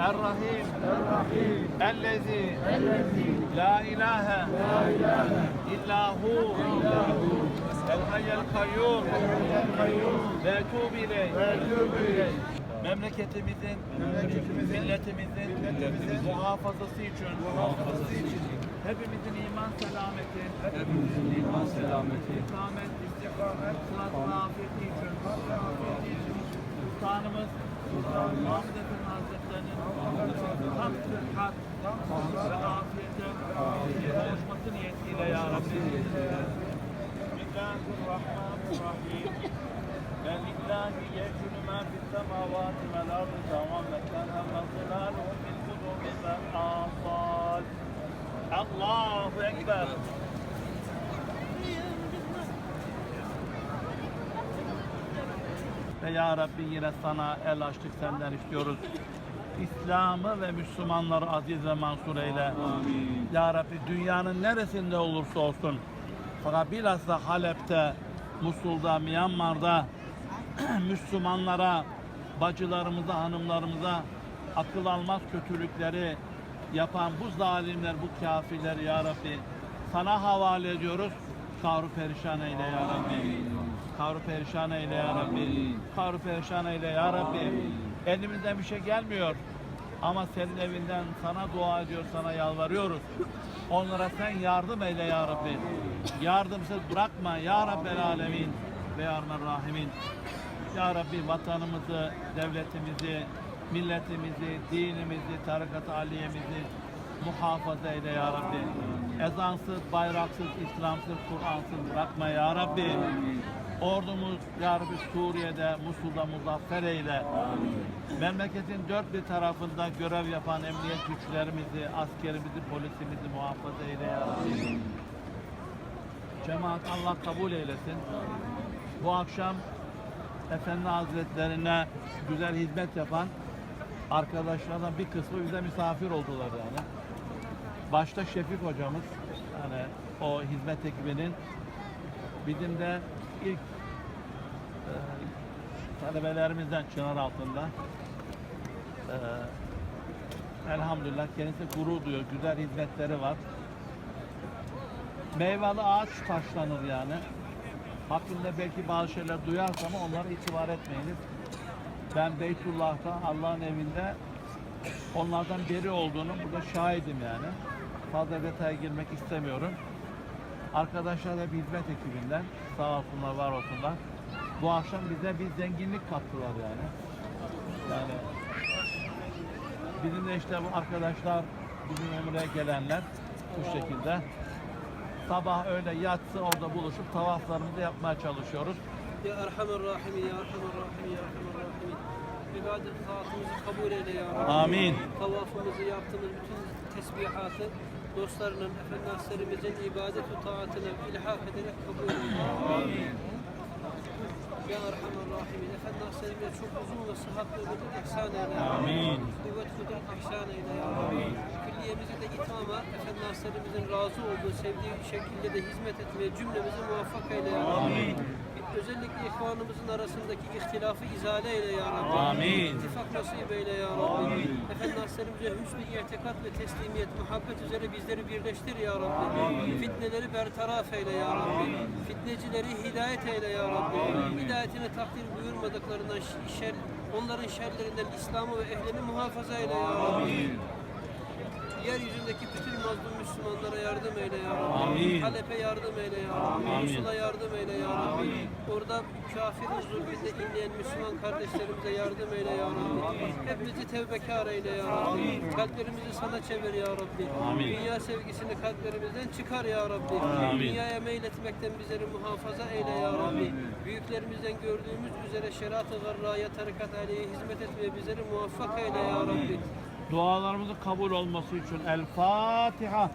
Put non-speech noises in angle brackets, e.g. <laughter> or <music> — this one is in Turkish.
الرحيم الذي لا إله إلا هو الحي القيوم ve etûb ileyh. Memleketimizin, milletimizin, muhafazası için, hepimizin iman selameti, hepimizin iman selameti, istikamet, istikamet, sırat ve afiyeti için, Sultanımız, Mahmud Efendi Hazretleri'nin sağlıklı, tat, ve afiyete kavuşması niyetiyle ya Rabbi. Bismillahirrahmanirrahim. Velillahi yecunu ma fis semavati vel ardı tamametten hemme zilaluhu bil kudubi vel asal. Allahu Ve Ya Rabbi yine sana el açtık senden istiyoruz. İslam'ı ve Müslümanları aziz ve mansur eyle. Ya Rabbi dünyanın neresinde olursa olsun fakat bilhassa Halep'te, Musul'da, Myanmar'da <clears throat> Müslümanlara, bacılarımıza, hanımlarımıza akıl almaz kötülükleri yapan bu zalimler, bu kafirleri ya Rabbi sana havale ediyoruz. Kahru perişan eyle ya Rabbi. Kahru perişan eyle ya Rabbi. Kahru perişan eyle ya Rabbi. Elimizden bir şey gelmiyor. Ama senin evinden sana dua ediyor, sana yalvarıyoruz. Onlara sen yardım eyle ya Rabbi. Yardımsız bırakma ya Rabbel Alemin ve ya Ermen Rahimin. Ya Rabbi vatanımızı, devletimizi, milletimizi, dinimizi, tarikat aliyemizi muhafaza eyle ya Rabbi. Ezansız, bayraksız, İslamsız, Kur'ansız bırakma ya Rabbi. Ordumuz ya Rabbi Suriye'de, Musul'da muzaffer eyle. Memleketin dört bir tarafında görev yapan emniyet güçlerimizi, askerimizi, polisimizi muhafaza eyle ya Rabbi. Cemaat Allah kabul eylesin. Bu akşam Efendi Hazretlerine güzel hizmet yapan arkadaşlardan bir kısmı bize misafir oldular yani. Başta Şefik hocamız, yani o hizmet ekibinin bizim de ilk e, talebelerimizden Çınar altında e, elhamdülillah kendisi gurur duyuyor, güzel hizmetleri var. Meyveli ağaç taşlanır yani. Hakkında belki bazı şeyler duyarsam ama onlara itibar etmeyiniz. Ben Beytullah'ta Allah'ın evinde onlardan beri olduğunu burada şahidim yani. Fazla detaya girmek istemiyorum. Arkadaşlar da hizmet ekibinden sağ olsunlar var olsunlar. Bu akşam bize bir zenginlik kattılar yani. Yani bizim de işte bu arkadaşlar bizim ömreye gelenler bu şekilde sabah öyle yatsı orada buluşup tavaflarımızı yapmaya çalışıyoruz. Ya Erhamer Rahimin, Ya Erhamer Rahimin, Ya Erhamer Rahimin. İbadet taatımızı kabul eyle Ya Rabbi. Amin. Tavafımızı yaptığımız bütün tesbihatı dostlarının, efendimizlerimizin ibadet ve taatına ilhak ederek kabul eyle. Amin. Ya Erhamer Rahimin. Efendimizlerimize çok uzun ve sıhhatli ömürlük ihsan eyle. Amin. Kuvvet kudret ihsan eyle Ya Rabbi. Külliyemizi de itama, Efendimizlerimizin razı olduğu, sevdiği şekilde de hizmet etmeye cümlemizi muvaffak eyle Ya Rabbi. Amin. Özellikle ihvanımızın arasındaki ihtilafı izale eyle ya Rabbi. Amin. İttifak nasip eyle ya Rabbi. Efendi Hazretlerimize hüsnü itikat ve teslimiyet, muhabbet üzere bizleri birleştir ya Rabbi. Fitneleri bertaraf eyle ya Rabbi. Fitnecileri hidayet eyle ya Rabbi. Hidayetine takdir buyurmadıklarından şer, onların şerlerinden İslam'ı ve ehlini muhafaza eyle ya Rabbi. Yeryüzündeki bütün mazlum Müslümanlara yardım eyle ya Rabbi. Amin. Halep'e yardım eyle ya Rabbi. Amin. Musul'a yardım eyle ya Rabbi. Orada kafirin zulmünde inleyen Müslüman kardeşlerimize yardım eyle ya Rabbi. Hepimizi tevbekar eyle ya Rabbi. Kalplerimizi sana çevir ya Rabbi. Amin. Dünya sevgisini kalplerimizden çıkar ya Rabbi. Amin. Dünyaya meyletmekten bizleri muhafaza eyle ya Rabbi. Büyüklerimizden gördüğümüz üzere şeriat-ı garraya, tarikat aileye hizmet etmeye bizleri muvaffak eyle ya Rabbi. Dualarımızın kabul olması için El Fatiha.